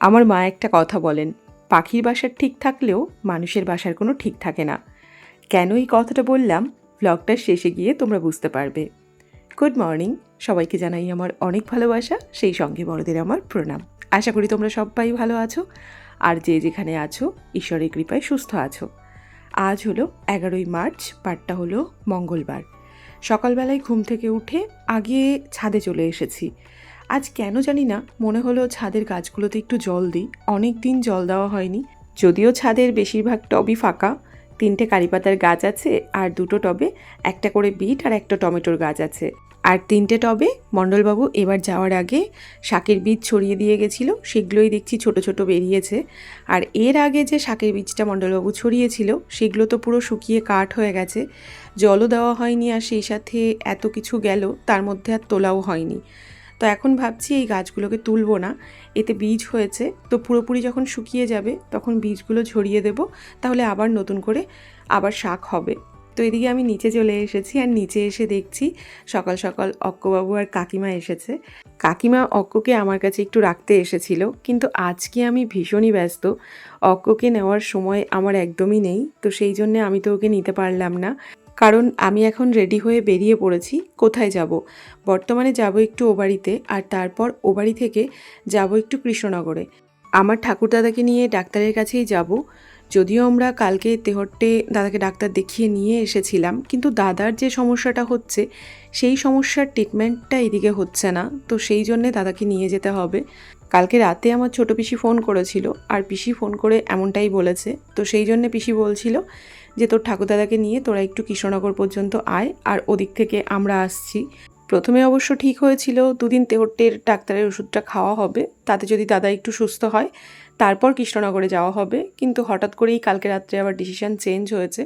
আমার মা একটা কথা বলেন, পাখির বাসার ঠিক থাকলেও মানুষের বাসার কোনো ঠিক থাকে না। কেন এই কথাটা বললাম? ব্লগটার শেষে গিয়ে তোমরা বুঝতে পারবে। গুড মর্নিং, সবাইকে জানাই আমার অনেক ভালোবাসা, সেই সঙ্গে বড়দের আমার প্রণাম। আশা করি তোমরা সবাই ভালো আছো, আর যে যেখানে আছো, ঈশ্বরের কৃপায় সুস্থ আছো। আজ হলো এগারোই মার্চ বারটা হলো মঙ্গলবার। সকালবেলায় ঘুম থেকে উঠে আগে ছাদে চলে এসেছি। আজ কেন জানি না, মনে হলো ছাদের গাছগুলোতে একটু জল দিই। অনেক দিন জল দেওয়া হয়নি। যদিও ছাদের বেশিরভাগ টবই ফাঁকা। তিনটে কারিপাতার গাছ আছে আর দুটো টবে একটা করে বিট আর একটা টমেটোর গাছ আছে। আর তিনটে টবে মণ্ডলবাবু এবার যাওয়ার আগে শাকের বীজ ছড়িয়ে দিয়ে গেছিল, সেগুলোই দেখছি ছোট ছোট বেরিয়েছে। আর এর আগে যে শাকের বীজটা মণ্ডলবাবু ছড়িয়েছিল, সেগুলো তো পুরো শুকিয়ে কাঠ হয়ে গেছে। জলও দেওয়া হয়নি আর সেই সাথে এত কিছু গেল, তার মধ্যে আর তোলাও হয়নি। তো এখন ভাবছি এই গাছগুলোকে তুলবো না, এতে বীজ হয়েছে। তো পুরোপুরি যখন শুকিয়ে যাবে, তখন বীজগুলো ছড়িয়ে দেব, তাহলে আবার নতুন করে আবার শাক হবে। তো এদিকে আমি নিচে চলে এসেছি আর নিচে এসে দেখছি সকাল সকাল অক্কবাবু আর কাকিমা এসেছে। কাকিমা অক্ককে আমার কাছে একটু রাখতে এসেছিল, কিন্তু আজকে আমি ভীষণই ব্যস্ত। অক্ককে নেওয়ার সময় আমার একদমই নেই, তো সেই জন্যে আমি তো ওকে নিতে পারলাম না। কারণ আমি এখন রেডি হয়ে বেরিয়ে পড়েছি, কোথায় যাব? বর্তমানে যাব একটু ও বাড়িতে আর তারপর ও বাড়ি থেকে যাব একটু কৃষ্ণনগরে। আমার ঠাকুরদাদাকে নিয়ে ডাক্তারের কাছেই যাব। যদিও আমরা কালকে তেহট্টে দাদাকে ডাক্তার দেখিয়ে নিয়ে এসেছিলাম, কিন্তু দাদার যে সমস্যাটা হচ্ছে, সেই সমস্যার ট্রিটমেন্টটা এদিকে হচ্ছে না। তো সেই জন্যে দাদাকে নিয়ে যেতে হবে। কালকে রাতে আমার ছোট পিসি ফোন করেছিল, আর পিসি ফোন করে এমনটাই বলেছে। তো সেই জন্যে পিসি বলছিল যে তোর ঠাকুরদাদাকে নিয়ে তোরা একটু কৃষ্ণনগর পর্যন্ত আয়, আর ওদিক থেকে আমরা আসছি। প্রথমে অবশ্য ঠিক হয়েছিল দুদিন তেহট্টের ডাক্তারের ওষুধটা খাওয়া হবে, তাতে যদি দাদা একটু সুস্থ হয়, তারপর কৃষ্ণনগরে যাওয়া হবে। কিন্তু হঠাৎ করেই কালকে রাত্রে আবার ডিসিশান চেঞ্জ হয়েছে।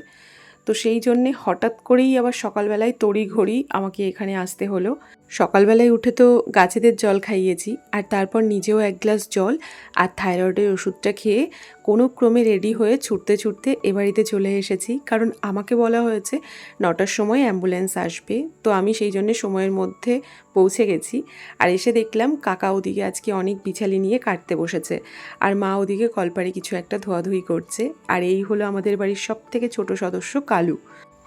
তো সেই জন্যে হঠাৎ করেই আবার সকালবেলায় তড়ি ঘড়ি আমাকে এখানে আসতে হলো। সকালবেলায় উঠে তো গাছেদের জল খাইয়েছি, আর তারপর নিজেও এক গ্লাস জল আর থাইরয়েডের ওষুধটা খেয়ে কোনো ক্রমে রেডি হয়ে ছুটতে ছুটতে এ বাড়িতে চলে এসেছি। কারণ আমাকে বলা হয়েছে, নটার সময় অ্যাম্বুলেন্স আসবে। তো আমি সেই জন্য সময়ের মধ্যে পৌঁছে গেছি আর এসে দেখলাম কাকা ওদিকে আজকে অনেক বিছালি নিয়ে কাটতে বসেছে। আর মা ওদিকে কলপারে কিছু একটা ধোয়াধুয়ি করছে। আর এই হলো আমাদের বাড়ির সব থেকে ছোট সদস্য কালু।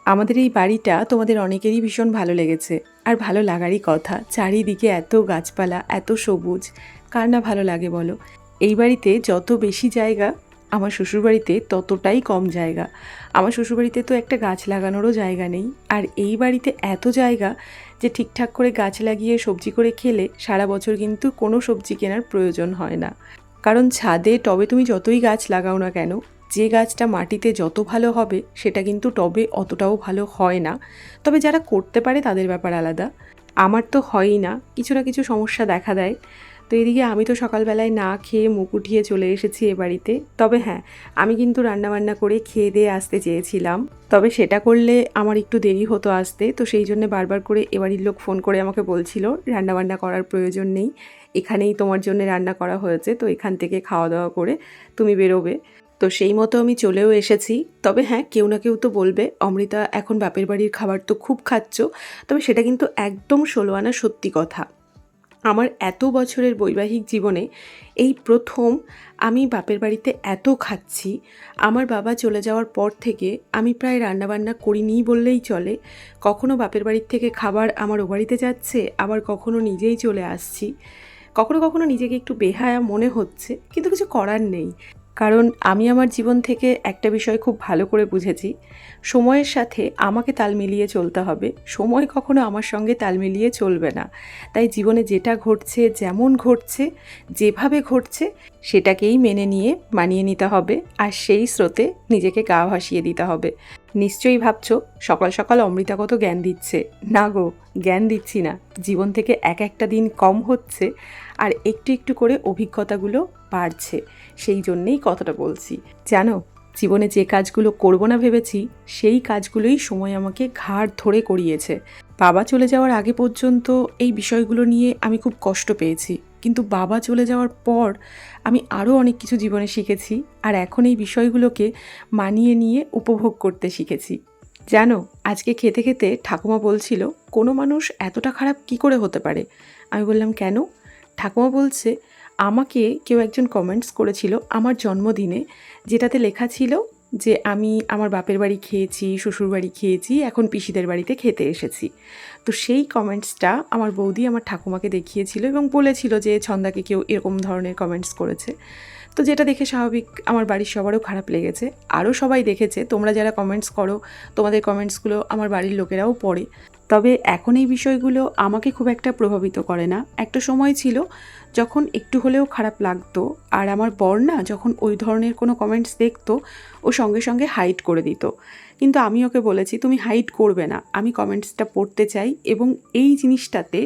আমাদের এই বাড়িটা তোমাদের অনেকেরই ভীষণ ভালো লেগেছে। আর ভালো লাগারই কথা, চারিদিকে এত গাছপালা, এত সবুজ। কার না ভালো লাগে বলো? এই বাড়িতে যত বেশি জায়গা, আমার শ্বশুরবাড়িতে ততটাই কম জায়গা। আমার শ্বশুরবাড়িতে তো একটা গাছ লাগানোরও জায়গা নেই। আর এই বাড়িতে এত জায়গা যে ঠিকঠাক করে গাছ লাগিয়ে সবজি করে খেলে সারা বছর কিন্তু কোনো সবজি কেনার প্রয়োজন হয় না। কারণ ছাদে টবে তুমি যতই গাছ লাগাও না কেন, যে গাছটা মাটিতে যত ভালো হবে, সেটা কিন্তু টবে অতটাও ভালো হয় না। তবে যারা করতে পারে তাদের ব্যাপার আলাদা। আমার তো হয়ই না, কিছু না কিছু সমস্যা দেখা দেয়। তো এদিকে আমি তো সকালবেলায় না খেয়ে মুখ উঠিয়ে চলে এসেছি এ বাড়িতে। তবে হ্যাঁ আমি কিন্তু রান্নাবান্না করে খেয়ে দিয়ে আসতে চেয়েছিলাম। তবে সেটা করলে আমার একটু দেরি হতো আসতে, তো সেই জন্য বারবার করে এ বাড়ির লোক ফোন করে আমাকে বলছিল, রান্নাবান্না করার প্রয়োজন নেই। এখানেই তোমার জন্য রান্না করা হয়েছে, তো এখান থেকে খাওয়া দাওয়া করে তুমি বেরোবে। তো সেই মতো আমি চলেও এসেছি। তবে হ্যাঁ কেউ না কেউ তো বলবে, অমৃতা এখন বাপের বাড়ির খাবার তো খুব খাচ্ছ, তবে সেটা কিন্তু একদম ষোলো আনা সত্যি কথা। আমার এত বছরের বৈবাহিক জীবনে এই প্রথম আমি বাপের বাড়িতে এত খাচ্ছি, আমার বাবা চলে যাওয়ার পর থেকে আমি প্রায় রান্নাবান্না করিনি বললেই চলে। কখনো বাপের বাড়ির থেকে খাবার আমার ও বাড়িতে যাচ্ছে, আবার কখনো নিজেই চলে আসছি। কখনো কখনো নিজেকে একটু বেহায়া মনে হচ্ছে, কিন্তু কিছু করার নেই। কারণ আমি আমার জীবন থেকে একটা বিষয় খুব ভালো করে বুঝেছি, সময়ের সাথে আমাকে তাল মিলিয়ে চলতে হবে। সময় কখনো আমার সঙ্গে তাল মিলিয়ে চলবে না। তাই জীবনে যেটা ঘটছে, যেমন ঘটছে, যেভাবে ঘটছে, সেটাকেই মেনে নিয়ে মানিয়ে নিতে হবে, আর সেই স্রোতে নিজেকে গা ভাসিয়ে দিতে হবে। নিশ্চয়ই ভাবছ, সকাল সকাল অমৃতা কত জ্ঞান দিচ্ছে। না গো, জ্ঞান দিচ্ছি না। জীবন থেকে এক একটা দিন কম হচ্ছে আর একটু একটু করে অভিজ্ঞতাগুলো বাড়ছে। সেই জন্যেই কথাটা বলছি। জানো, জীবনে যে কাজগুলো করব না ভেবেছি, সেই কাজগুলোই সময় আমাকে ঘাড় ধরে করিয়েছে। বাবা চলে যাওয়ার আগে পর্যন্ত এই বিষয়গুলো নিয়ে আমি খুব কষ্ট পেয়েছি। কিন্তু বাবা চলে যাওয়ার পর আমি আরও অনেক কিছু জীবনে শিখেছি আর এখন এই বিষয়গুলোকে মানিয়ে নিয়ে উপভোগ করতে শিখেছি। জানো, আজকে খেতে খেতে ঠাকুমা বলছিল, কোনো মানুষ এতটা খারাপ কি করে হতে পারে? আমি বললাম, কেন? ঠাকুমা বলছে, আমাকে কেউ একজন কমেন্টস করেছিল আমার জন্মদিনে, যেটাতে লেখা ছিল যে আমি আমার বাপের বাড়ি খেয়েছি, শ্বশুর বাড়ি খেয়েছি, এখন পিসিদের বাড়িতে খেতে এসেছি। তো সেই কমেন্টসটা আমার বৌদি আমার ঠাকুমাকে দেখিয়েছিল এবং বলেছিল যে ছন্দাকে কেউ এরকম ধরনের কমেন্টস করেছে। তো যেটা দেখে স্বাভাবিক আমার বাড়ির সবারও খারাপ লেগেছে। আরও সবাই দেখেছে, তোমরা যারা কমেন্টস করো, তোমাদের কমেন্টসগুলো আমার বাড়ির লোকেরাও পড়ে। তবে এখন এই বিষয়গুলো আমাকে খুব একটা প্রভাবিত করে না। একটা সময় ছিল যখন একটু হলেও খারাপ লাগতো, আর আমার বর না যখন ওই ধরনের কোনো কমেন্টস দেখতো, ও সঙ্গে সঙ্গে হাইড করে দিত। কিন্তু আমি ওকে বলেছি, তুমি হাইড করবে না। আমি কমেন্টসটা পড়তে চাই এবং এই জিনিসটাতে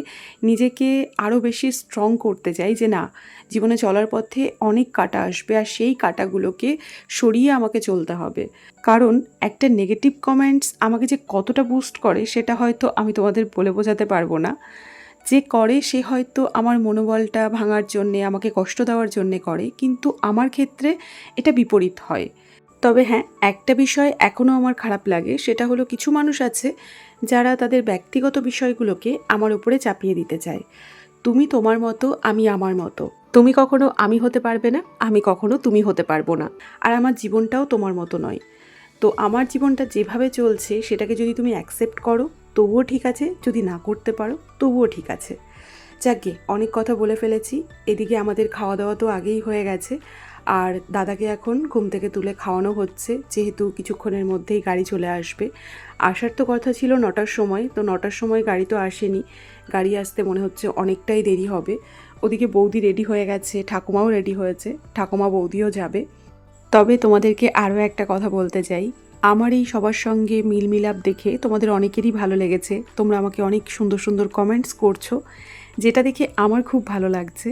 নিজেকে আরও বেশি স্ট্রং করতে চাই যে, না, জীবনে চলার পথে অনেক কাটা আসবে আর সেই কাটাগুলোকে সরিয়ে আমাকে চলতে হবে। কারণ একটা নেগেটিভ কমেন্টস আমাকে যে কতটা বুস্ট করে সেটা হয়তো আমি তোমাদের বলে বোঝাতে পারব না। যে করে সে হয়তো আমার মনোবলটা ভাঙার জন্যে, আমাকে কষ্ট দেওয়ার জন্যে করে, কিন্তু আমার ক্ষেত্রে এটা বিপরীত হয়। তবে হ্যাঁ একটা বিষয় এখনও আমার খারাপ লাগে, সেটা হলো কিছু মানুষ আছে যারা তাদের ব্যক্তিগত বিষয়গুলোকে আমার উপরে চাপিয়ে দিতে চায়। তুমি তোমার মতো, আমি আমার মতো। তুমি কখনো আমি হতে পারবে না, আমি কখনো তুমি হতে পারব না। আর আমার জীবনটাও তোমার মতো নয়। তো আমার জীবনটা যেভাবে চলছে, সেটাকে যদি তুমি অ্যাকসেপ্ট করো, তবুও ঠিক আছে, যদি না করতে পারো, তবুও ঠিক আছে। যাকে অনেক কথা বলে ফেলেছি, এদিকে আমাদের খাওয়া দাওয়া তো আগেই হয়ে গেছে। আর দাদাকে এখন ঘুম থেকে তুলে খাওয়ানো হচ্ছে, যেহেতু কিছুক্ষণের মধ্যেই গাড়ি চলে আসবে। আসার তো কথা ছিল নটার সময়, তো নটার সময় গাড়ি তো আসেনি। গাড়ি আসতে মনে হচ্ছে অনেকটাই দেরি হবে। ওদিকে বৌদি রেডি হয়ে গেছে, ঠাকুমাও রেডি হয়েছে, ঠাকুমা বৌদিও যাবে। তবে তোমাদেরকে আরও একটা কথা বলতে চাই। আমার এই সবার সঙ্গে মিলমিলাপ দেখে তোমাদের অনেকেরই ভালো লেগেছে। তোমরা আমাকে অনেক সুন্দর সুন্দর কমেন্টস করছ, যেটা দেখে আমার খুব ভালো লাগছে।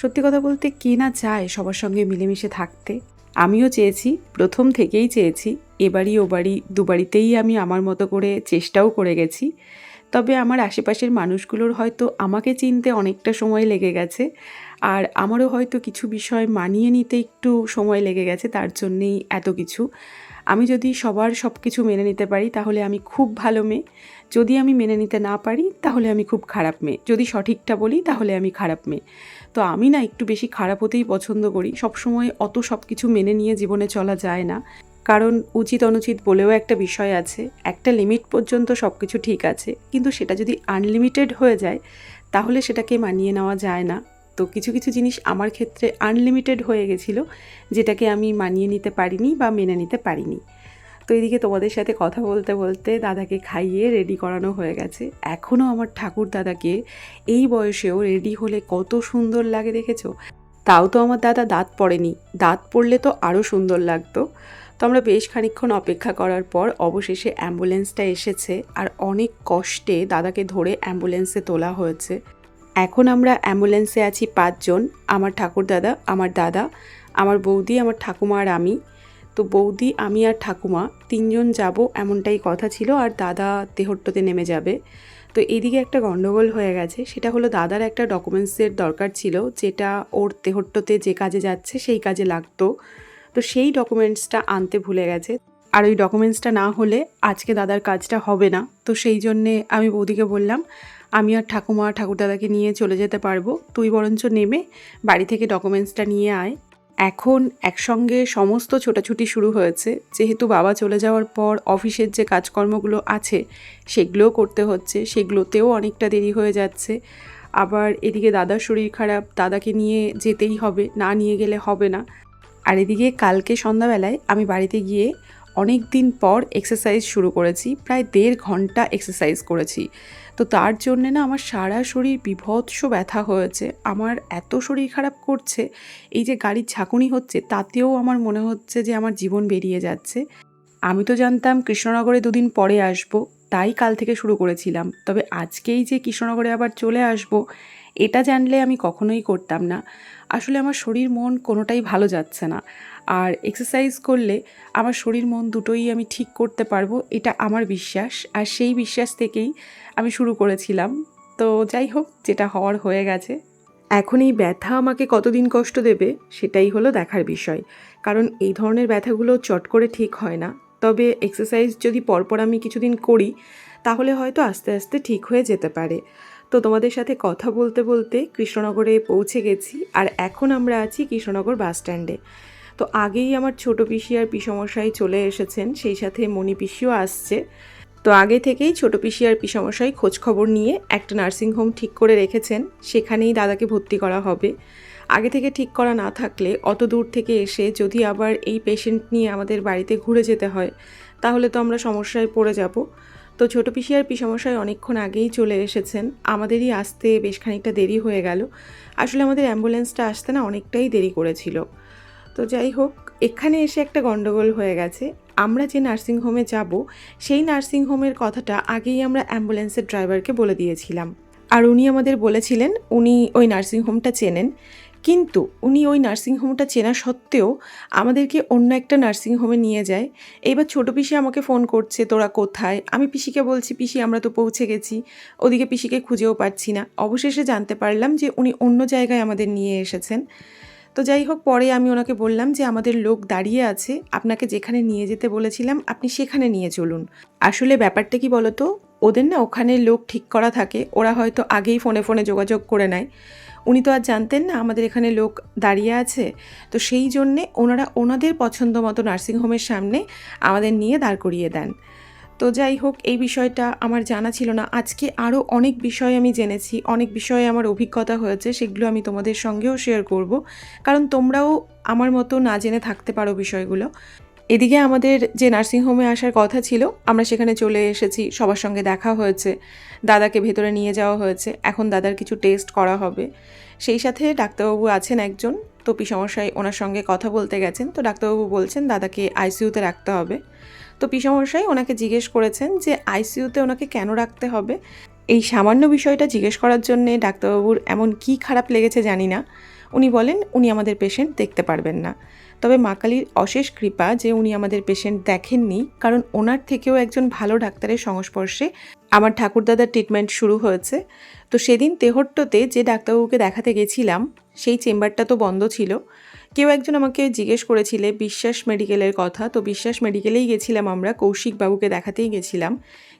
সত্যি কথা বলতে কে না চায় সবার সঙ্গে মিলেমিশে থাকতে? আমিও চেয়েছি, প্রথম থেকেই চেয়েছি, এবারই ও বাড়ি দুবাড়িতেই আমি আমার মতো করে চেষ্টাও করে গেছি। তবে আমার আশেপাশের মানুষগুলোর হয়তো আমাকে চিনতে অনেকটা সময় লেগে গেছে, আর আমারও হয়তো কিছু বিষয় মানিয়ে নিতে একটু সময় লেগে গেছে তার জন্যেই এত কিছু। আমি যদি সবার সব কিছু মেনে নিতে পারি তাহলে আমি খুব ভালো মেয়ে। যদি আমি মেনে নিতে না পারি তাহলে আমি খুব খারাপ মেয়ে। যদি সঠিকটা বলি তাহলে আমি খারাপ মেয়ে। তো আমি না একটু বেশি খারাপ হতেই পছন্দ করি। সবসময় অত সব কিছু মেনে নিয়ে জীবনে চলা যায় না। কারণ উচিত অনুচিত বলেও একটা বিষয় আছে, একটা লিমিট পর্যন্ত সব কিছু ঠিক আছে। কিন্তু সেটা যদি আনলিমিটেড হয়ে যায়, তাহলে সেটাকে মানিয়ে নেওয়া যায় না। তো কিছু কিছু জিনিস আমার ক্ষেত্রে আনলিমিটেড হয়ে গেছিল, যেটাকে আমি মানিয়ে নিতে পারিনি বা মেনে নিতে পারিনি। তো এদিকে তোমাদের সাথে কথা বলতে বলতে দাদাকে খাইয়ে রেডি করানো হয়ে গেছে। এখনও আমার ঠাকুর দাদাকে এই বয়সেও রেডি হলে কত সুন্দর লাগে দেখেছ? তাও তো আমার দাদা দাঁত পড়েনি। দাঁত পড়লে তো আরও সুন্দর লাগতো। তো আমরা বেশ খানিক্ষণ অপেক্ষা করার পর অবশেষে অ্যাম্বুলেন্সটা এসেছে আর অনেক কষ্টে দাদাকে ধরে অ্যাম্বুলেন্সে তোলা হয়েছে। এখন আমরা অ্যাম্বুলেন্সে আছি পাঁচজন। আমার ঠাকুর দাদা, আমার দাদা, আমার বৌদি, আমার ঠাকুমা আর আমি। তো বৌদি, আমি আর ঠাকুমা তিনজন যাব, এমনটাই কথা ছিল আর দাদা তেহট্টতে নেমে যাবে। তো এদিকে একটা গণ্ডগোল হয়ে গেছে, সেটা হলো দাদার একটা ডকুমেন্টসের দরকার ছিল, যেটা ওর তেহট্টতে যে কাজে যাচ্ছে সেই কাজে লাগতো। তো সেই ডকুমেন্টসটা আনতে ভুলে গেছে। আর ওই ডকুমেন্টসটা না হলে আজকে দাদার কাজটা হবে না। তো সেই জন্যে আমি বৌদিকে বললাম, আমি আর ঠাকুমা, ঠাকুরদাদাকে নিয়ে চলে যেতে পারব। তুই বরঞ্চ নেমে বাড়ি থেকে ডকুমেন্টসটা নিয়ে আয়। এখন একসঙ্গে সমস্ত ছোটাছুটি শুরু হয়েছে। যেহেতু বাবা চলে যাওয়ার পর অফিসের যে কাজকর্মগুলো আছে, সেগুলোও করতে হচ্ছে। সেগুলোতেও অনেকটা দেরি হয়ে যাচ্ছে। আবার এদিকে দাদার শরীর খারাপ, দাদাকে নিয়ে যেতেই হবে, না নিয়ে গেলে হবে না। আর এদিকে কালকে সন্ধ্যাবেলায় আমি বাড়িতে গিয়ে অনেক দিন পর এক্সারসাইজ শুরু করেছি। প্রায় দেড় ঘণ্টা এক্সারসাইজ করেছি। তো তার জন্যে না আমার সারা শরীর বিভৎস ব্যথা হয়েছে। আমার এত শরীর খারাপ করছে, এই যে গাড়ির ঝাঁকুনি হচ্ছে, তাতেও আমার মনে হচ্ছে যে আমার জীবন বেরিয়ে যাচ্ছে। আমি তো জানতাম কৃষ্ণনগরে দুদিন পরে আসব, তাই কাল থেকে শুরু করেছিলাম। তবে আজকেই যে কৃষ্ণনগরে আবার চলে আসব এটা জানলে আমি কখনোই করতাম না। আসলে আমার শরীর মন কোনোটাই ভালো যাচ্ছে না। আর এক্সারসাইজ করলে আমার শরীর মন দুটোই আমি ঠিক করতে পারব, এটা আমার বিশ্বাস। আর সেই বিশ্বাস থেকেই আমি শুরু করেছিলাম। তো যাই হোক, যেটা হওয়ার হয়ে গেছে। এখন এই ব্যথা আমাকে কতদিন কষ্ট দেবে, সেটাই হলো দেখার বিষয়। কারণ এই ধরনের ব্যথাগুলো চট করে ঠিক হয় না। তবে এক্সারসাইজ যদি পরপর আমি কিছুদিন করি, তাহলে হয়তো আস্তে আস্তে ঠিক হয়ে যেতে পারে। তো তোমাদের সাথে কথা বলতে বলতে কৃষ্ণনগরে পৌঁছে গেছি আর এখন আমরা আছি কৃষ্ণনগর বাস স্ট্যান্ডে। তো আগেই আমার ছোট পিসি আর পিসমশাই চলে এসেছেন, সেই সাথে মণি পিসিও আসছে। তো আগে থেকেই ছোট পিসি আর পিসমশাই খোঁজ খবর নিয়ে একটা নার্সিংহোম ঠিক করে রেখেছেন, সেখানেই দাদাকে ভর্তি করা হবে। আগে থেকে ঠিক করা না থাকলে অত দূর থেকে এসে যদি আবার এই পেশেন্ট নিয়ে আমাদের বাড়িতে ঘুরে যেতে হয়, তাহলে তো আমরা সমস্যায় পড়ে যাব। তো ছোট পিসি আর পিসমশাই অনেকক্ষণ আগেই চলে এসেছেন। আমাদেরই আসতে বেশ খানিকটা দেরি হয়ে গেল। আসলে আমাদের অ্যাম্বুলেন্সটা আসতে না অনেকটাই দেরি করেছিল। তো যাই হোক, এখানে এসে একটা গণ্ডগোল হয়ে গেছে। আমরা যে নার্সিংহোমে যাব, সেই নার্সিংহোমের কথাটা আগেই আমরা অ্যাম্বুলেন্সের ড্রাইভারকে বলে দিয়েছিলাম। আর উনি আমাদের বলেছিলেন, উনি ওই নার্সিংহোমটা চেনেন। কিন্তু উনি ওই নার্সিংহোমটা চেনা সত্ত্বেও আমাদেরকে অন্য একটা নার্সিংহোমে নিয়ে যায়। এইবার ছোটো পিসি আমাকে ফোন করছে, তোরা কোথায়? আমি পিসিকে বলছি, পিসি, আমরা তো পৌঁছে গেছি। ওদিকে পিসিকে খুঁজেও পাচ্ছি না। অবশেষে জানতে পারলাম যে উনি অন্য জায়গায় আমাদের নিয়ে এসেছেন। তো যাই হোক, পরে আমি ওনাকে বললাম যে, আমাদের লোক দাঁড়িয়ে আছে, আপনাকে যেখানে নিয়ে যেতে বলেছিলাম, আপনি সেখানে নিয়ে চলুন। আসলে ব্যাপারটা কি বলতো? ওদের না ওখানে লোক ঠিক করা থাকে, ওরা হয়তো আগেই ফোনে ফোনে যোগাযোগ করে নেয়। উনি তো আর জানতেন না আমাদের এখানে লোক দাঁড়িয়ে আছে। তো সেই জন্যে ওনারা ওনাদের পছন্দ মতো নার্সিংহোমের সামনে আমাদের নিয়ে দাঁড় করিয়ে দেন। তো যাই হোক, এই বিষয়টা আমার জানা ছিল না। আজকে আরও অনেক বিষয় আমি জেনেছি, অনেক বিষয়ে আমার অভিজ্ঞতা হয়েছে, সেগুলো আমি তোমাদের সঙ্গেও শেয়ার করব। কারণ তোমরাও আমার মতো না জেনে থাকতে পারো বিষয়গুলো। এদিকে আমাদের যে নার্সিংহোমে আসার কথা ছিল, আমরা সেখানে চলে এসেছি, সবার সঙ্গে দেখা হয়েছে, দাদাকে ভেতরে নিয়ে যাওয়া হয়েছে, এখন দাদার কিছু টেস্ট করা হবে। সেই সাথে ডাক্তারবাবু আছেন একজন তো পিসমশাই ওনার সঙ্গে কথা বলতে গেছেন, তো ডাক্তারবাবু বলছেন দাদাকে আইসিইউতে রাখতে হবে। তো পিসমশাই ওনাকে জিজ্ঞেস করেছেন যে আইসিইউতে ওনাকে কেন রাখতে হবে? এই সামান্য বিষয়টা জিজ্ঞেস করার জন্যে ডাক্তারবাবুর এমন কি খারাপ লেগেছে জানি না। উনি বলেন, উনি আমাদের পেশেন্ট দেখতে পারবেন না। তবে মা কালীর অশেষ কৃপা যে উনি আমাদের পেশেন্ট দেখেননি, কারণ ওনার থেকেও একজন ভালো ডাক্তারের সংস্পর্শে আমার ঠাকুরদাদার ট্রিটমেন্ট শুরু হয়েছে। তো সেদিন তেহট্টতে যে ডাক্তারবাবুকে দেখাতে গেছিলাম, সেই চেম্বারটা তো বন্ধ ছিল। কেউ একজন আমাকে জিজ্ঞেস করেছিলে, বিশ্বাস মেডিকেলের কথা? তো বিশ্বাস মেডিকেলেই গেছিলাম আমরা কৌশিক বাবুকে দেখাতেই গেছিলাম।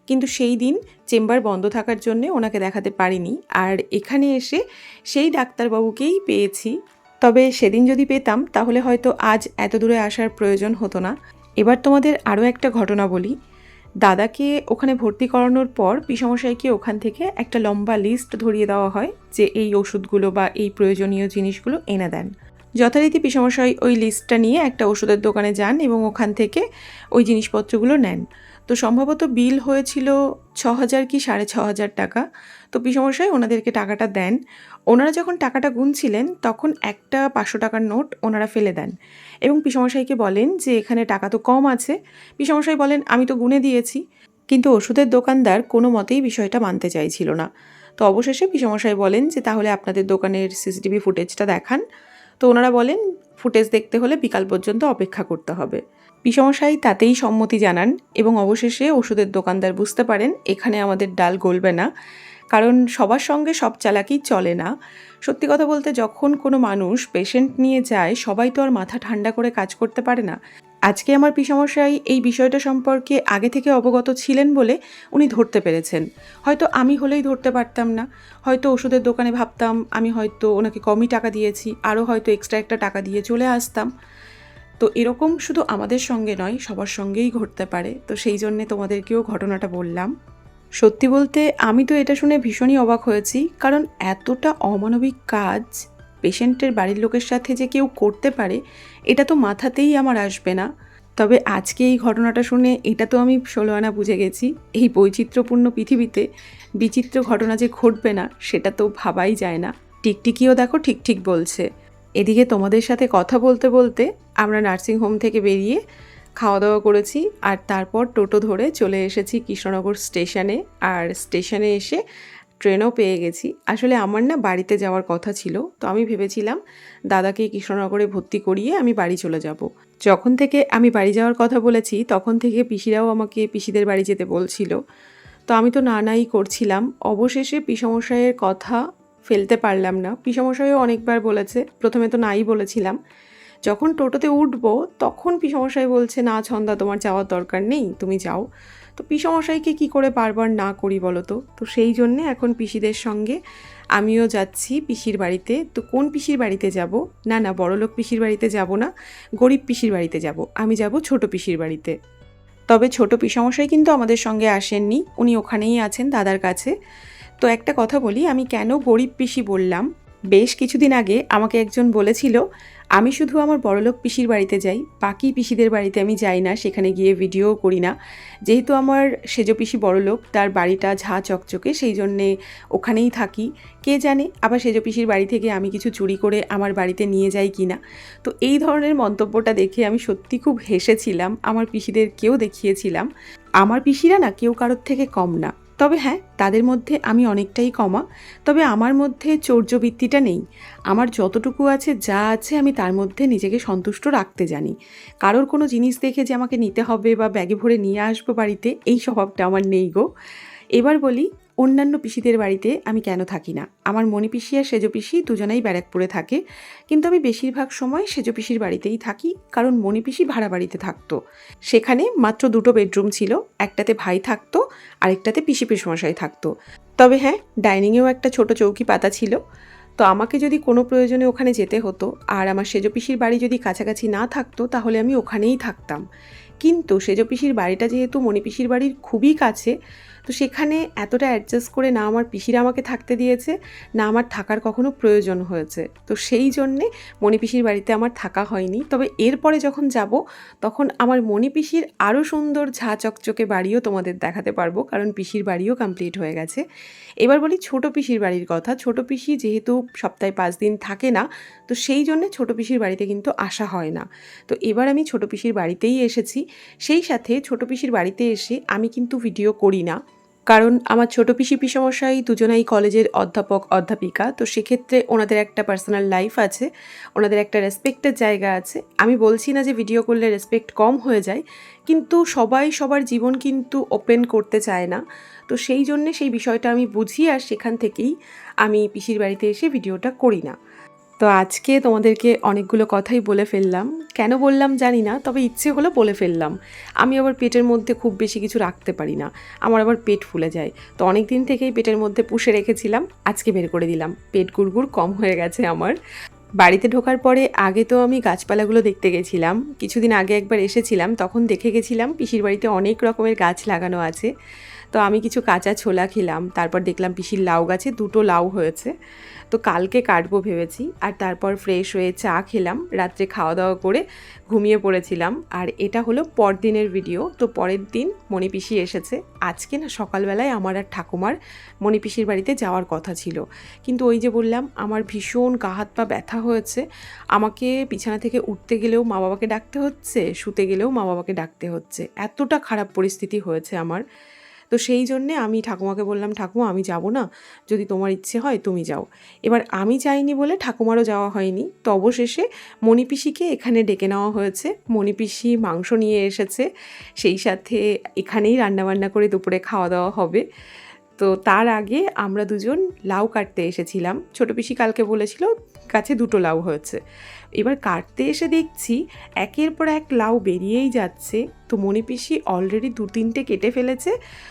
কিন্তু সেই দিন চেম্বার বন্ধ থাকার জন্যে ওনাকে দেখাতে পারিনি। আর এখানে এসে সেই ডাক্তারবাবুকেই পেয়েছি। তবে সেদিন যদি পেতাম, তাহলে হয়তো আজ এত দূরে আসার প্রয়োজন হতো না। এবার তোমাদের আরও একটা ঘটনা বলি। দাদাকে ওখানে ভর্তি করানোর পর পিসমশাইকে ওখান থেকে একটা লম্বা লিস্ট ধরিয়ে দেওয়া হয় যে এই ওষুধগুলো বা এই প্রয়োজনীয় জিনিসগুলো এনে দেন। যথারীতি পিসমশাই ওই লিস্টটা নিয়ে একটা ওষুধের দোকানে যান এবং ওখান থেকে ওই জিনিসপত্রগুলো নেন। তো সম্ভবত বিল হয়েছিল ছ হাজার কি সাড়ে ছ হাজার টাকা। তো পিসমশাই ওনাদেরকে টাকাটা দেন। ওনারা যখন টাকাটা গুনছিলেন, তখন একটা পাঁচশো টাকার নোট ওনারা ফেলে দেন। এবং পিসমশাইকে বলেন যে, এখানে টাকা তো কম আছে। পিসমশাই বলেন, আমি তো গুনে দিয়েছি। কিন্তু ওষুধের দোকানদার কোনো মতেই বিষয়টা মানতে চাইছিল না। তো অবশেষে পিসমশাই বলেন যে, তাহলে আপনাদের দোকানের সিসিটিভি ফুটেজটা দেখান। তো ওনারা বলেন, ফুটেজ দেখতে হলে বিকাল পর্যন্ত অপেক্ষা করতে হবে। পিসমশাই তাতেই সম্মতি জানান এবং অবশেষে ওষুধের দোকানদার বুঝতে পারেন, এখানে আমাদের ডাল গলবে না। কারণ সবার সঙ্গে সব চালাকি চলে না। সত্যি কথা বলতে যখন কোনো মানুষ পেশেন্ট নিয়ে যায়, সবাই তো আর মাথা ঠান্ডা করে কাজ করতে পারে না। আজকে আমার পিসমশাই এই বিষয়টা সম্পর্কে আগে থেকে অবগত ছিলেন বলে উনি ধরতে পেরেছেন। হয়তো আমি হলেই ধরতে পারতাম না। হয়তো ওষুধের দোকানে ভাবতাম, আমি হয়তো ওনাকে কমই টাকা দিয়েছি, আরও হয়তো এক্সট্রা একটা টাকা দিয়ে চলে আসতাম। তো এরকম শুধু আমাদের সঙ্গে নয়, সবার সঙ্গেই ঘটতে পারে। তো সেই জন্যে তোমাদেরকেও ঘটনাটা বললাম। সত্যি বলতে, আমি তো এটা শুনে ভীষণই অবাক হয়েছি, কারণ এতটা অমানবিক কাজ পেশেন্টের বাড়ির লোকের সাথে যে কেউ করতে পারে, এটা তো মাথাতেই আমার আসবে না। তবে আজকে এই ঘটনাটা শুনে এটা তো আমি ষোলো আনা বুঝে গেছি। এই বৈচিত্র্যপূর্ণ পৃথিবীতে বিচিত্র ঘটনা যে ঘটবে না, সেটা তো ভাবাই যায় না। টিকটিকিও দেখো, ঠিক ঠিক বলছে। এদিকে তোমাদের সাথে কথা বলতে বলতে আমরা নার্সিং হোম থেকে বেরিয়ে খাওয়া দাওয়া করেছি আর তারপর টোটো ধরে চলে এসেছি কৃষ্ণনগর স্টেশনে আর স্টেশনে এসে ট্রেনও পেয়ে গেছি। আসলে আমার না বাড়িতে যাওয়ার কথা ছিল, তো আমি ভেবেছিলাম দাদাকে কৃষ্ণনগরে ভর্তি করিয়ে আমি বাড়ি চলে যাব। যখন থেকে আমি বাড়ি যাওয়ার কথা বলেছি, তখন থেকে পিসিরাও আমাকে পিসিদের বাড়ি যেতে বলছিল। তো আমি তো না নাই করছিলাম। অবশেষে পিসমশাইয়ের কথা ফেলতে পারলাম না। পিসমশাইও অনেকবার বলেছে, প্রথমে তো নাই বলেছিলাম। যখন টোটোতে উঠবো, তখন পিসমশাই বলছে, না ছন্দা, তোমার যাওয়ার দরকার নেই, তুমি যাও। তো পিসমশাইকে কি করে বারবার না করি বলো তো? তো সেই জন্যে এখন পিসিদের সঙ্গে আমিও যাচ্ছি পিসির বাড়িতে। তো কোন পিসির বাড়িতে যাব? না না, বড়লোক পিসির বাড়িতে যাব না, গরিব পিসির বাড়িতে যাব। আমি যাব ছোট পিসির বাড়িতে। তবে ছোট পিসমশাই কিন্তু আমাদের সঙ্গে আসেননি। উনি ওখানেই আছেন, দাদার কাছে। তো একটা কথা বলি, আমি কেন গরিব পিসি বললাম? বেশ কিছুদিন আগে আমাকে একজন বলেছিল, আমি শুধু আমার বড়লোক পিসির বাড়িতে যাই, বাকি পিসিদের বাড়িতে আমি যাই না, সেখানে গিয়ে ভিডিও করি না। যেহেতু আমার সেজ পিসি বড়লোক, তার বাড়িটা ঝা চকচকে, সেই জন্যে ওখানেই থাকি। কে জানে আবার সেজ পিসির বাড়ি থেকে আমি কিছু চুরি করে আমার বাড়িতে নিয়ে যাই কি না? তো এই ধরনের মন্তব্যটা দেখে আমি সত্যি খুব হেসেছিলাম, আমার পিসিদের কেউ দেখিয়েছিলাম। আমার পিসিরা না কেউ কারোর থেকে কম না। তবে হ্যাঁ তাদের মধ্যে আমি অনেকটাই কমা। তবে আমার মধ্যে চৌর্যবৃত্তিটা নেই। আমার যতটুকু আছে, যা আছে, আমি তার মধ্যে নিজেকে সন্তুষ্ট রাখতে জানি। কারোর কোনো জিনিস দেখে যে আমাকে নিতে হবে বা ব্যাগে ভরে নিয়ে আসব বাড়িতে, এই স্বভাবটা আমার নেই গো। এবার বলি অন্যান্য পিসিদের বাড়িতে আমি কেন থাকি না? আমার মণি পিসি আর সেজ পিসি দুজনেই ব্যারাকপুরে থাকে। কিন্তু আমি বেশিরভাগ সময় সেজ পিসির বাড়িতেই থাকি, কারণ মণি পিসি ভাড়া বাড়িতে থাকতো। সেখানে মাত্র দুটো বেডরুম ছিল, একটাতে ভাই থাকতো, আরেকটাতে পিসি পিসমশাই থাকতো। তবে হ্যাঁ ডাইনিংয়েও একটা ছোট চৌকি পাতা ছিল। তো আমাকে যদি কোনো প্রয়োজনে ওখানে যেতে হতো, আর আমার সেজ পিসির বাড়ি যদি কাছাকাছি না থাকতো, তাহলে আমি ওখানেই থাকতাম। কিন্তু সেজ পিসির বাড়িটা যেহেতু মণি পিসির বাড়ির খুবই কাছে, তো সেখানে এতটা অ্যাডজাস্ট করে না আমার পিসিরা আমাকে থাকতে দিয়েছে, না আমার থাকার কখনো প্রয়োজন হয়েছে। তো সেই জন্যে মণি পিসির বাড়িতে আমার থাকা হয়নি। তবে এরপরে যখন যাব, তখন আমার মণি পিসির আরও সুন্দর ঝা চকচকে বাড়িও তোমাদের দেখাতে পারব, কারণ পিসির বাড়িও কমপ্লিট হয়ে গেছে। এবার বলি ছোট পিসির বাড়ির কথা। ছোট পিসি যেহেতু সপ্তাহে পাঁচ দিন থাকে না তো সেই জন্যে ছোটো পিসির বাড়িতে কিন্তু আসা হয় না। তো এবার আমি ছোটো পিসির বাড়িতেই এসেছি। সেই সাথে ছোট পিসির বাড়িতে এসে আমি কিন্তু ভিডিও করি না। কারণ আমার ছোটো পিসি পিসমশাই দুজনাই কলেজের অধ্যাপক, অধ্যাপিকা। তো সেক্ষেত্রে ওনাদের একটা পার্সোনাল লাইফ আছে, ওনাদের একটা রেসপেক্টের জায়গা আছে। আমি বলছি না যে ভিডিও করলে রেসপেক্ট কম হয়ে যায়, কিন্তু সবাই সবার জীবন কিন্তু ওপেন করতে চায় না। তো সেই জন্যে সেই বিষয়টা আমি বুঝি আর সেখান থেকেই আমি পিসির বাড়িতে এসে ভিডিওটা করি না। তো আজকে তোমাদেরকে অনেকগুলো কথাই বলে ফেললাম। কেন বললাম জানি না, তবে ইচ্ছে হলো বলে ফেললাম। আমি আবার পেটের মধ্যে খুব বেশি কিছু রাখতে পারি না। আমার আবার পেট ফুলে যায়। তো অনেক দিন থেকেই পেটের মধ্যে পুষে রেখেছিলাম, আজকে বের করে দিলাম। পেট গুড়গুড় কম হয়ে গেছে আমার। বাড়িতে ঢোকার পরে আগে তো আমি গাছপালাগুলো দেখতে গেছিলাম। কিছুদিন আগে একবার এসেছিলাম, তখন দেখে গেছিলাম, পিসির বাড়িতে অনেক রকমের গাছ লাগানো আছে। তো আমি কিছু কাঁচা ছোলা খেলাম, তারপর দেখলাম পিসির লাউ গাছে দুটো লাউ হয়েছে। তো কালকে কাটবো ভেবেছি, আর তারপর ফ্রেশ হয়ে চা খেলাম, রাত্রে খাওয়া দাওয়া করে ঘুমিয়ে পড়েছিলাম। আর এটা হলো পরদিনের ভিডিও তো পরের দিন মণিপিসি এসেছে। আজকে না সকালবেলায় আমার আর ঠাকুমার মণিপিসির বাড়িতে যাওয়ার কথা ছিল। কিন্তু ওই যে বললাম, আমার ভীষণ গা হাত পা ব্যথা হয়েছে। আমাকে বিছানা থেকে উঠতে গেলেও মা বাবাকে ডাকতে হচ্ছে, শুতে গেলেও মা বাবাকে ডাকতে হচ্ছে। এতটা খারাপ পরিস্থিতি হয়েছে আমার। তো সেই জন্যে আমি ঠাকুমাকে বললাম, ঠাকুমা, আমি যাব না। যদি তোমার ইচ্ছে হয়, তুমি যাও। এবার আমি যাইনি বলে ঠাকুমারও যাওয়া হয়নি। তো অবশেষে মণিপিসিকে এখানে ডেকে নেওয়া হয়েছে। মণিপিসি মাংস নিয়ে এসেছে। সেই সাথে এখানেই রান্নাবান্না করে দুপুরে খাওয়া দাওয়া হবে। তো তার আগে আমরা দুজন লাউ কাটতে এসেছিলাম। ছোটো পিসি কালকে বলেছিল কাছে দুটো লাউ হয়েছে। এবার কাটতে এসে দেখছি একের পর এক লাউ বেরিয়েই যাচ্ছে। তো মণিপিসি অলরেডি দু তিনটে কেটে ফেলেছে,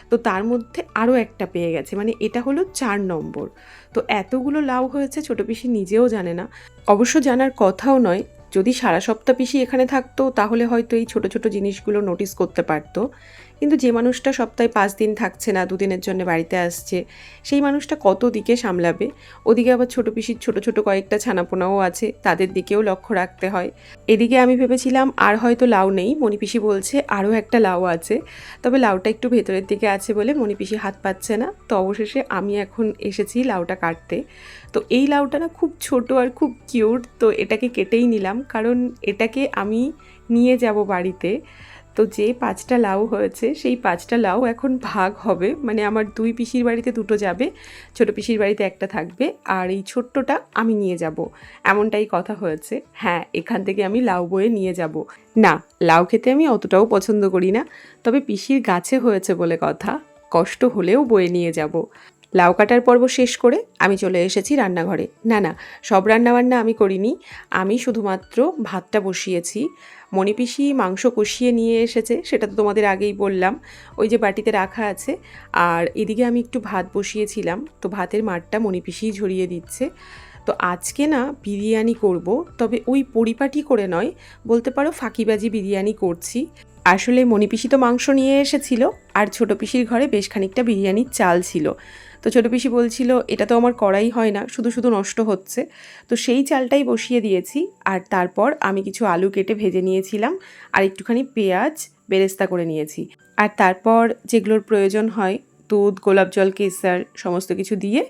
তো তার মধ্যে আরও একটা পেয়ে গেছে। মানে এটা হলো চার নম্বর। তো এতগুলো লাউ হয়েছে, ছোটো পিসি নিজেও জানে না। অবশ্য জানার কথাও নয়, যদি সারা সপ্তাহ পিসি এখানে থাকতো, তাহলে হয়তো এই ছোট ছোট জিনিসগুলো নোটিস করতে পারতো। কিন্তু যে মানুষটা সপ্তাহে পাঁচ দিন থাকছে না, দুদিনের জন্য বাড়িতে আসছে, সেই মানুষটা কত দিকে সামলাবে? ওদিকে আবার ছোটো পিসির ছোটো ছোটো কয়েকটা ছানাপোনাও আছে, তাদের দিকেও লক্ষ্য রাখতে হয়। এদিকে আমি ভেবেছিলাম, আর হয়তো লাউ নেই মণিপিসি বলছে আরও একটা লাউ আছে। তবে লাউটা একটু ভেতরের দিকে আছে বলে মণিপিসি হাত পাচ্ছে না। তো অবশেষে আমি এখন এসেছি লাউটা কাটতে। তো এই লাউটা না খুব ছোট আর খুব কিউট, তো এটাকে কেটেই নিলাম। কারণ এটাকে আমি নিয়ে যাব বাড়িতে। তো যে পাঁচটা লাউ হয়েছে, সেই পাঁচটা লাউ এখন ভাগ হবে। মানে আমার দুই পিসির বাড়িতে দুটো যাবে, ছোট পিসির বাড়িতে একটা থাকবে, আর এই ছোট্টটা আমি নিয়ে যাব। এমনটাই কথা হয়েছে। হ্যাঁ এখান থেকে আমি লাউ বয়ে নিয়ে যাব। না, লাউ খেতে আমি অতটাও পছন্দ করি না, তবে পিসির গাছে হয়েছে বলে কথা। কষ্ট হলেও বয়ে নিয়ে যাব। লাউ কাটার পর্ব শেষ করে আমি চলে এসেছি রান্নাঘরে। না না, সব রান্নাবান্না আমি করিনি। আমি শুধুমাত্র ভাতটা বসিয়েছি। মণিপিসি মাংস কষিয়ে নিয়ে এসেছে, সেটা তো তোমাদের আগেই বললাম। ওই যে বাটিতে রাখা আছে। আর এদিকে আমি একটু ভাত বসিয়েছিলাম, তো ভাতের মাঠটা মণিপিসিই ঝরিয়ে দিচ্ছে। তো আজকে না বিরিয়ানি করব, তবে ওই পরিপাটি করে নয়, বলতে পারো ফাঁকিবাজি বিরিয়ানি করছি। আসলে মণিপিসি তো মাংস নিয়ে এসেছিল, আর ছোটো পিসির ঘরে বেশ খানিকটা বিরিয়ানির চাল ছিল। তো ছোটো পিসি বলছিল, এটা তো আমার করাই হয় না, শুধু শুধু নষ্ট হচ্ছে। তো সেই চালটাই বসিয়ে দিয়েছি, আর তারপর আমি কিছু আলু কেটে ভেজে নিয়েছিলাম, আর একটুখানি পেঁয়াজ বেরেস্তা করে নিয়েছি। আর তারপর যেগুলোর প্রয়োজন হয়, দুধ, গোলাপ জল কেসার সমস্ত কিছু দিয়ে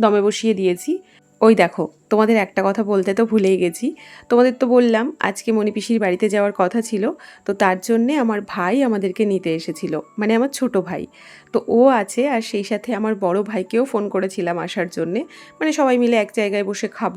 দমে বসিয়ে দিয়েছি। ওই দেখো, তোমাদের একটা কথা বলতে তো ভুলেই গেছি। তোমাদের তো বললাম, আজকে মণিপিসির বাড়িতে যাওয়ার কথা ছিল, তো তার জন্যে আমার ভাই আমাদেরকে নিতে এসেছিল মানে আমার ছোট ভাই। তো ও আছে আর সেই সাথে আমার বড় ভাইকেও ফোন করেছিলাম আসার জন্যে মানে সবাই মিলে এক জায়গায় বসে খাব।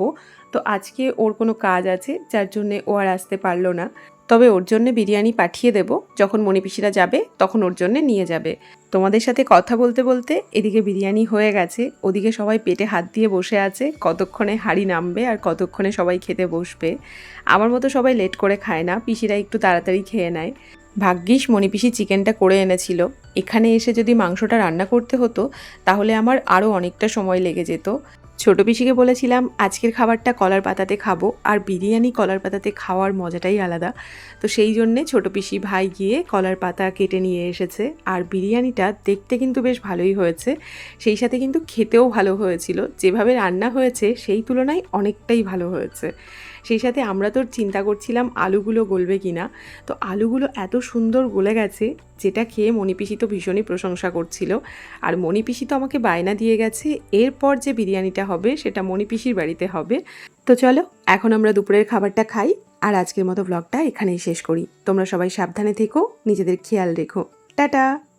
তো আজকে ওর কোনো কাজ আছে, যার জন্যে ও আর আসতে পারল না। তবে ওর জন্য বিরিয়ানি পাঠিয়ে দেব। যখন মণিপিসিরা যাবে, তখন ওর জন্য নিয়ে যাবে। তোমাদের সাথে কথা বলতে বলতে এদিকে বিরিয়ানি হয়ে গেছে। ওদিকে সবাই পেটে হাত দিয়ে বসে আছে। কতক্ষণে হাড়ি নামবে আর কতক্ষণে সবাই খেতে বসবে। আমার মতো সবাই লেট করে খায় না। পিসিরা একটু তাড়াতাড়ি খেয়ে নেয়। ভাগ্যিস মণিপিসি চিকেনটা করে এনেছিল। এখানে এসে যদি মাংসটা রান্না করতে হতো, তাহলে আমার আরও অনেকটা সময় লেগে যেত। ছোটো পিসিকে বলেছিলাম, আজকের খাবারটা কলার পাতাতে খাব আর বিরিয়ানি কলার পাতাতে খাওয়ার মজাটাই আলাদা। তো সেই জন্যে ছোট পিসি ভাই গিয়ে কলার পাতা কেটে নিয়ে এসেছে আর বিরিয়ানিটা দেখতে কিন্তু বেশ ভালোই হয়েছে। সেই সাথে কিন্তু খেতেও ভালো হয়েছিল। যেভাবে রান্না হয়েছে, সেই তুলনায় অনেকটাই ভালো হয়েছে। সেই সাথে আমরা তোর চিন্তা করছিলাম আলুগুলো গলবে কিনা। তো আলুগুলো এত সুন্দর গলে গেছে, যেটা খেয়ে মণিপিসি তো ভীষণই প্রশংসা করছিল। আর মণিপিসি তো আমাকে বায়না দিয়ে গেছে, এরপর যে বিরিয়ানিটা হবে সেটা মণিপিসির বাড়িতে হবে। তো চলো, এখন আমরা দুপুরের খাবারটা খাই, আর আজকের মতো ব্লগটা এখানেই শেষ করি। তোমরা সবাই সাবধানে থেকো, নিজেদের খেয়াল রেখো। টাটা!